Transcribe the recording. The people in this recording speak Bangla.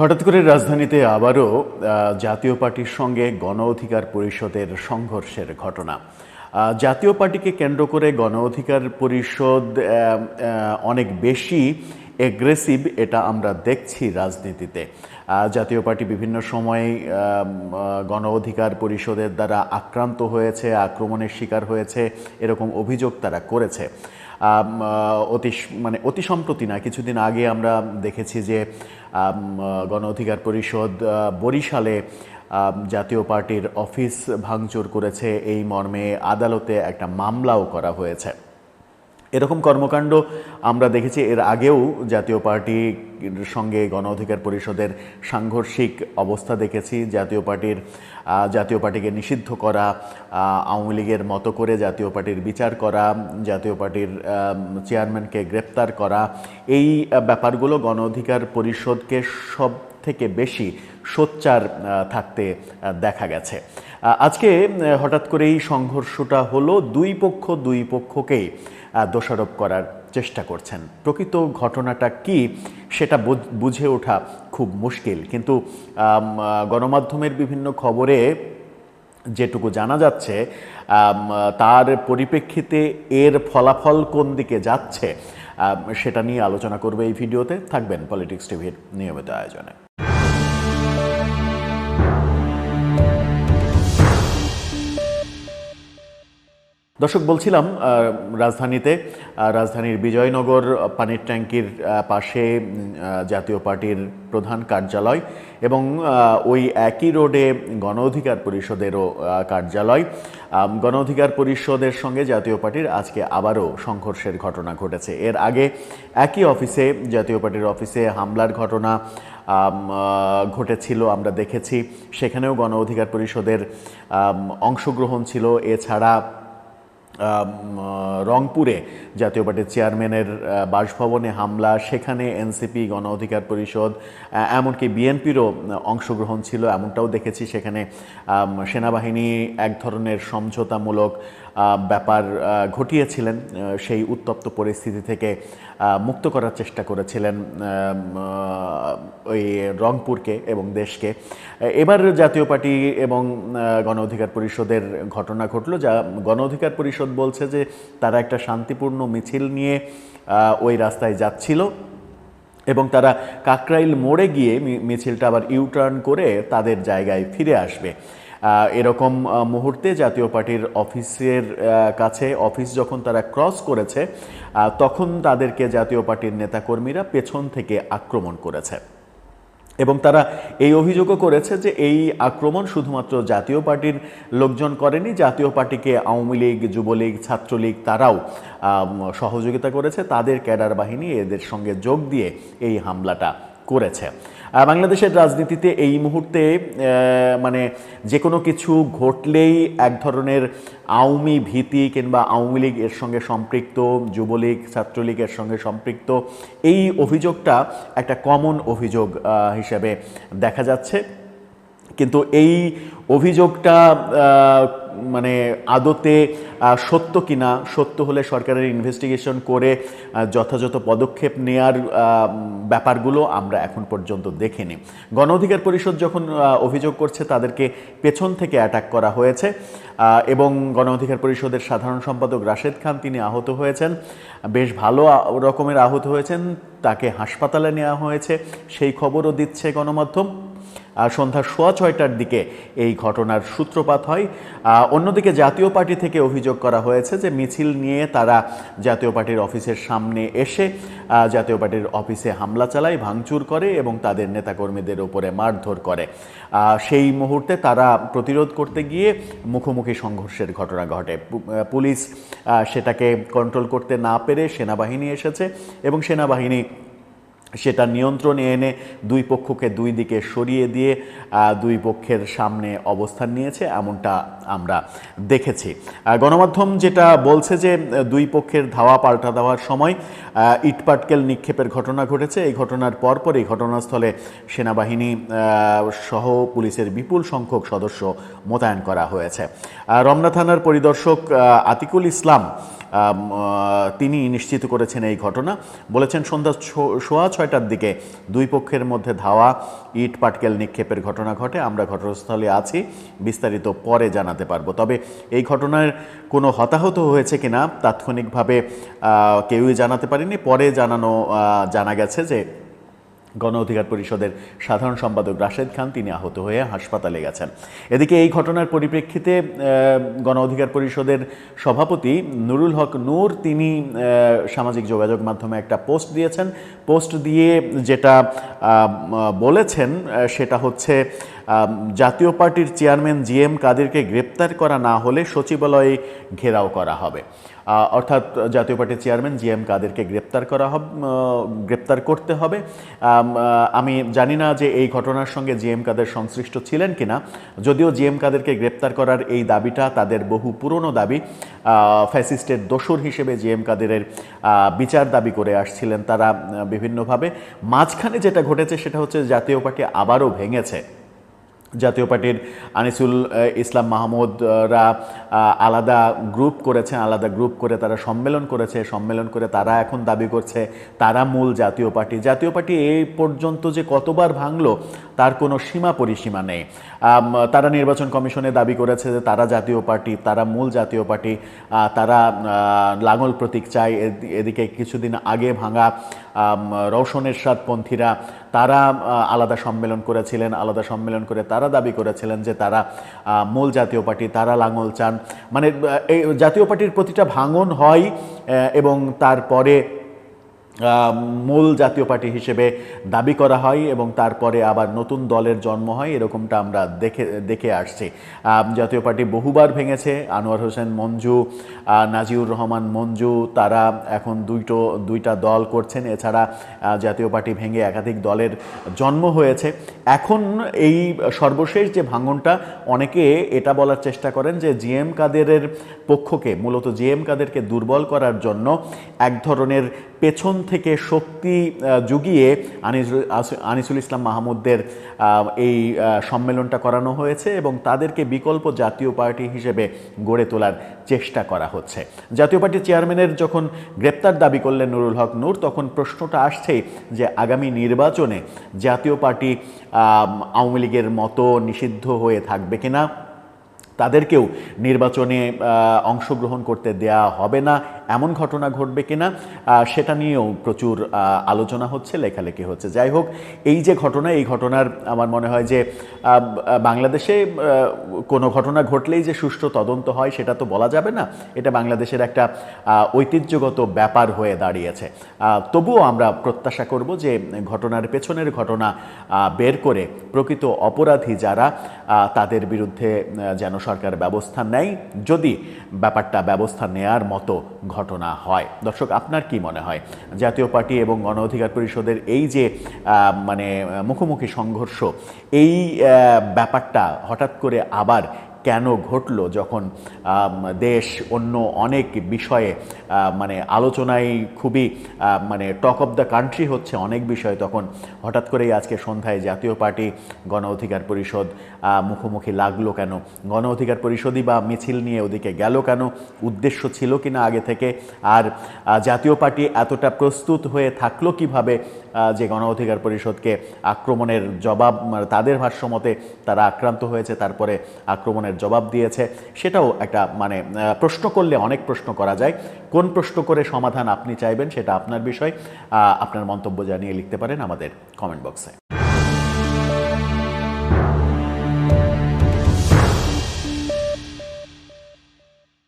হঠাৎ করে রাজধানীতে আবারও জাতীয় পার্টির সঙ্গে গণ অধিকার পরিষদের সংঘর্ষের ঘটনা। জাতীয় পার্টিকে কেন্দ্র করে গণ অধিকার পরিষদ অনেক বেশি এগ্রেসিভ এটা আমরা দেখছি রাজনীতিতে। জাতীয় পার্টি বিভিন্ন সময়ে গণ অধিকার পরিষদের দ্বারা আক্রান্ত হয়েছে, আক্রমণের শিকার হয়েছে, এরকম অভিযোগ তারা করেছে। অতি মানে অতি সম্প্রতি না, কিছুদিন আগে আমরা দেখেছি যে গণ অধিকার পরিষদ বরিশালে জাতীয় পার্টির অফিস ভাঙচুর করেছে। এই মর্মে আদালতে একটা মামলাও করা হয়েছে। এরকম কর্মকাণ্ড আমরা দেখেছি। এর আগেও জাতীয় পার্টির সঙ্গে গণ অধিকার পরিষদের সাংঘর্ষিক অবস্থা দেখেছি। জাতীয় পার্টির জাতীয় পার্টিকে নিষিদ্ধ করা আওয়ামী লীগের মতো করে জাতীয় পার্টির বিচার করা, জাতীয় পার্টির চেয়ারম্যানকে গ্রেপ্তার করা, এই ব্যাপারগুলো গণ অধিকার পরিষদকে সব থেকে বেশি সোচ্চার থাকতে দেখা গেছে। আজকে হঠাৎ করেই সংঘর্ষটা হলো দুই পক্ষ, দুই পক্ষকেই দোষারোপ করার চেষ্টা করছেন। প্রকৃত ঘটনাটা কি সেটা বুঝে ওঠা খুব মুশকিল। কিন্তু গণমাধ্যমের বিভিন্ন খবরে যেটুকু জানা যাচ্ছে তার পরিপ্রেক্ষিতে এর ফলাফল কোন দিকে যাচ্ছে সেটা নিয়ে আলোচনা করবে এই ভিডিওতে। থাকবেন পলিটিক্স টিভির নিয়মিত আয়োজনে। দর্শক, বলছিলাম রাজধানীতে রাজধানীর বিজয়নগর পানির ট্যাঙ্কির পাশে জাতীয় পার্টির প্রধান কার্যালয় এবং ওই একই রোডে গণ অধিকার পরিষদেরও কার্যালয়। গণ অধিকার পরিষদের সঙ্গে জাতীয় পার্টির আজকে আবারও সংঘর্ষের ঘটনা ঘটেছে। এর আগে একই অফিসে, জাতীয় পার্টির অফিসে হামলার ঘটনা ঘটেছিল, আমরা দেখেছি। সেখানেও গণ অধিকার পরিষদের অংশগ্রহণ ছিল। এছাড়া রংপুরে জাতীয় পার্টির চেয়ারম্যানের বাসভবনে হামলা, সেখানে এনসিপি গণ অধিকার পরিষদ এমনকি বিএনপিরও অংশগ্রহণ ছিল, এমনটাও দেখেছি সেখানে সেনাবাহিনী এক ধরনের সমঝোতামূলক ব্যাপার ঘটিয়েছিলেন সেই উত্তপ্ত পরিস্থিতি থেকে মুক্ত করার চেষ্টা করেছিলেন ওই রংপুরকে এবং দেশকে। এবার জাতীয় পার্টি এবং গণ অধিকার পরিষদের ঘটনা ঘটলো, যা গণ অধিকার পরিষদ বলছে যে তারা একটা শান্তিপূর্ণ মিছিল নিয়ে ওই রাস্তায় যাচ্ছিল এবং তারা কাকরাইল মোড়ে গিয়ে মিছিলটা আবার ইউটার্ন করে তাদের জায়গায় ফিরে আসবে। এরকম মুহূর্তে জাতীয় পার্টির অফিসের কাছে, অফিস যখন তারা ক্রস করেছে তখন তাদেরকে জাতীয় পার্টির নেতাকর্মীরা পেছন থেকে আক্রমণ করেছে। এবং তারা এই অভিযোগও করেছে যে এই আক্রমণ শুধুমাত্র জাতীয় পার্টির লোকজন করেনি, জাতীয় পার্টিকে আওয়ামী লীগ, যুবলীগ, ছাত্রলীগ তারাও সহযোগিতা করেছে। তাদের ক্যাডার বাহিনী এদের সঙ্গে যোগ দিয়ে এই হামলাটা করেছে। বাংলাদেশের রাজনীতিতে এই মুহূর্তে মানে যে কোনো কিছু ঘটলেই এক ধরনের আওয়ামী ভীতি কিংবা আওয়ামী লীগ এর সঙ্গে সম্পৃক্ত, যুবলীগ ছাত্রলীগের সঙ্গে সম্পৃক্ত, এই অভিযোগটা একটা কমন অভিযোগ হিসেবে দেখা যাচ্ছে। কিন্তু এই অভিযোগটা মানে আদতে সত্য কিনা, সত্য হলে সরকারের ইনভেস্টিগেশন করে যথাযথ পদক্ষেপ নেয়ার ব্যাপারগুলো আমরা এখন পর্যন্ত দেখিনি। গণ অধিকার পরিষদ যখন অভিযোগ করছে, তাদেরকে পেছন থেকে অ্যাটাক করা হয়েছে এবং গণ অধিকার পরিষদের সাধারণ সম্পাদক রাশেদ খান তিনি আহত হয়েছেন। বেশ ভালো রকমের আহত হয়েছেন, তাকে হাসপাতালে নেওয়া হয়েছে, সেই খবরও দিচ্ছে গণমাধ্যম। সন্ধ্যা সোয়া ছয়টার দিকে এই ঘটনার সূত্রপাত হয়। অন্যদিকে জাতীয় পার্টি থেকে অভিযোগ করা হয়েছে যে মিছিল নিয়ে তারা জাতীয় পার্টির অফিসের সামনে এসে জাতীয় পার্টির অফিসে হামলা চালায়, ভাঙচুর করে এবং তাদের নেতাকর্মীদের উপরে মারধর করে। সেই মুহূর্তে তারা প্রতিরোধ করতে গিয়ে মুখোমুখি সংঘর্ষের ঘটনা ঘটে। পুলিশ সেটাকে কন্ট্রোল করতে না পেরে সেনাবাহিনী এসেছে এবং সেনাবাহিনী সেটা নিয়ন্ত্রণে এনে দুই পক্ষকে দুই দিকে সরিয়ে দিয়ে দুই পক্ষের সামনে অবস্থান নিয়েছে, এমনটা আমরা দেখেছি। গণমাধ্যম যেটা বলছে যে দুই পক্ষের ধাওয়া পাল্টা দেওয়ার সময় ইটপাটকেল নিক্ষেপের ঘটনা ঘটেছে। এই ঘটনার পরপরই ঘটনাস্থলে সেনাবাহিনী সহ পুলিশের বিপুল সংখ্যক সদস্য মোতায়েন করা হয়েছে। রমনা থানার পরিদর্শক আতিকুল ইসলাম তিনি নিশ্চিত করেছেন এই ঘটনা। বলেছেন, সন্ধ্যা সোয়া ছয়টার দিকে দুই পক্ষের মধ্যে ধাওয়া, ইট, পাটকেল নিক্ষেপের ঘটনা ঘটে। আমরা ঘটনাস্থলে আছি, বিস্তারিত পরে জানাতে পারব। তবে এই ঘটনার কোনো হতাহত হয়েছে কিনা, তাৎক্ষণিকভাবে কেউই জানাতে পারেনি। পরে জানানো জানা গেছে যে গণ অধিকার পরিষদের সাধারণ সম্পাদক রাশেদ খান তিনি আহত হয়ে হাসপাতালে গেছেন। এদিকে এই ঘটনার পরিপ্রেক্ষিতে গণ অধিকার পরিষদের সভাপতি নুরুল হক নূর তিনি সামাজিক যোগাযোগ মাধ্যমে একটা পোস্ট দিয়েছেন। পোস্ট দিয়ে যেটা বলেছেন সেটা হচ্ছে জাতীয় পার্টির চেয়ারম্যান জি এম কাদেরকে গ্রেপ্তার করা না হলে সচিবালয়ে ঘেরাও করা হবে। অর্থাৎ জাতীয় পার্টির চেয়ারম্যান জি এম কাদেরকে গ্রেপ্তার করা হবে গ্রেপ্তার করতে হবে। আমি জানি না যে এই ঘটনার সঙ্গে জি এম কাদের সংশ্লিষ্ট ছিলেন কিনা। যদিও জি এম কাদেরকে গ্রেপ্তার করার এই দাবিটা তাদের বহু পুরনো দাবি ফ্যাসিস্টের দোসর হিসেবে জি এম কাদেরের বিচার দাবি করে আসছিলেন তারা বিভিন্নভাবে। মাঝখানে যেটা ঘটেছে সেটা হচ্ছে জাতীয় পার্টি আবারও ভেঙেছে। জাতীয় পার্টির আনিসুল ইসলাম মাহমুদরা আলাদা গ্রুপ করেছে আলাদা গ্রুপ করে তারা সম্মেলন করেছে সম্মেলন করে তারা এখন দাবি করছে তারা মূল জাতীয় পার্টি। জাতীয় পার্টি এই পর্যন্ত যে কতবার ভাঙলো তার কোনো সীমা পরিসীমা নেই। তারা নির্বাচন কমিশনে দাবি করেছে যে তারা জাতীয় পার্টি তারা মূল জাতীয় পার্টি তারা লাঙল প্রতীক চায় এদিকে কিছুদিন আগে ভাঙা আম, রওশন এরশাদপন্থীরা তারা আলাদা সম্মেলন করেছিলেন, আলাদা সম্মেলন করে তারা দাবি করেছিলেন যে তারা মূল জাতীয় পার্টি, তারা লাঙল চান। মানে এই জাতীয় পার্টির প্রতিটা ভাঙন হয় এবং তারপরে মূল জাতীয় পার্টি হিসেবে দাবি করা হয় এবং তারপরে আবার নতুন দলের জন্ম হয়, এরকমটা আমরা দেখে দেখে আসছি। জাতীয় পার্টি বহুবার ভেঙেছে, আনোয়ার হোসেন মঞ্জু নাজিউর রহমান মঞ্জু, তারা এখন দুইটো, দুইটা দল করছেন। এছাড়া জাতীয় পার্টি ভেঙে একাধিক দলের জন্ম হয়েছে। এখন এই সর্বশেষ যে ভাঙনটা, অনেকে এটা বলার চেষ্টা করেন যে জিএম কাদেরের পক্ষকে, মূলত জিএম কাদেরকে দুর্বল করার জন্য এক ধরনের পেছন থেকে শক্তি জুগিয়ে আনিসুল ইসলাম মাহমুদদের এই সম্মেলনটা করানো হয়েছে এবং তাদেরকে বিকল্প জাতীয় পার্টি হিসেবে গড়ে তোলার চেষ্টা করা হচ্ছে। জাতীয় পার্টির চেয়ারম্যানের যখন গ্রেপ্তার দাবি করলেন নুরুল হক নূর, তখন প্রশ্নটা আসছেই যে আগামী নির্বাচনে জাতীয় পার্টি আওয়ামী লীগের মতো নিষিদ্ধ হয়ে থাকবে কিনা, তাদেরকেও নির্বাচনে অংশগ্রহণ করতে দেয়া হবে না এমন ঘটনা ঘটবে কিনা সেটা নিয়েও প্রচুর আলোচনা হচ্ছে, লেখালেখি হচ্ছে। যাই হোক, এই যে ঘটনা, এই ঘটনার আমার মনে হয় যে বাংলাদেশে কোনো ঘটনা ঘটলেই যে সুষ্ঠু তদন্ত হয়, সেটা তো বলা যাবে না। এটা বাংলাদেশের একটা ঐতিহ্যগত ব্যাপার হয়ে দাঁড়িয়েছে। তবুও আমরা প্রত্যাশা করব যে, ঘটনার পেছনের ঘটনা বের করে প্রকৃত অপরাধী যারা তাদের বিরুদ্ধে যেন সরকার ব্যবস্থা নেয়, যদি ব্যাপারটা ব্যবস্থা নেয়ার মতো ঘটনা হয়। দর্শক, আপনার কি মনে হয়? জাতীয় পার্টি এবং গণ অধিকার পরিষদের এই যে মানে মুখোমুখি সংঘর্ষ, এই ব্যাপারটা হঠাৎ করে আবার কেন ঘটলো যখন দেশ অন্য অনেক বিষয়ে মানে আলোচনায় খুবই মানে টক অফ দ্য কান্ট্রি হচ্ছে অনেক বিষয় তখন হঠাৎ করেই আজকে সন্ধ্যায় জাতীয় পার্টি, গণ অধিকার পরিষদ মুখোমুখি লাগল কেন? গণ অধিকার পরিষদই বা মিছিল নিয়ে ওদিকে গেল কেন? উদ্দেশ্য ছিল কি না আগে থেকে? আর জাতীয় পার্টি এতটা প্রস্তুত হয়ে থাকল কীভাবে যে গণ অধিকার পরিষদকে আক্রমণের জবাব মানে তাদের ভাষ্যমতে তারা আক্রান্ত হয়েছে, তারপরে আক্রমণের জবাব দিয়েছে। সেটাও একটা মানে প্রশ্ন করলে অনেক প্রশ্ন করা যায়। কোন প্রশ্ন করে সমাধান আপনি চাইবেন সেটা আপনার বিষয়। আপনার মন্তব্য জানিয়ে লিখতে পারেন আমাদের কমেন্ট বক্সে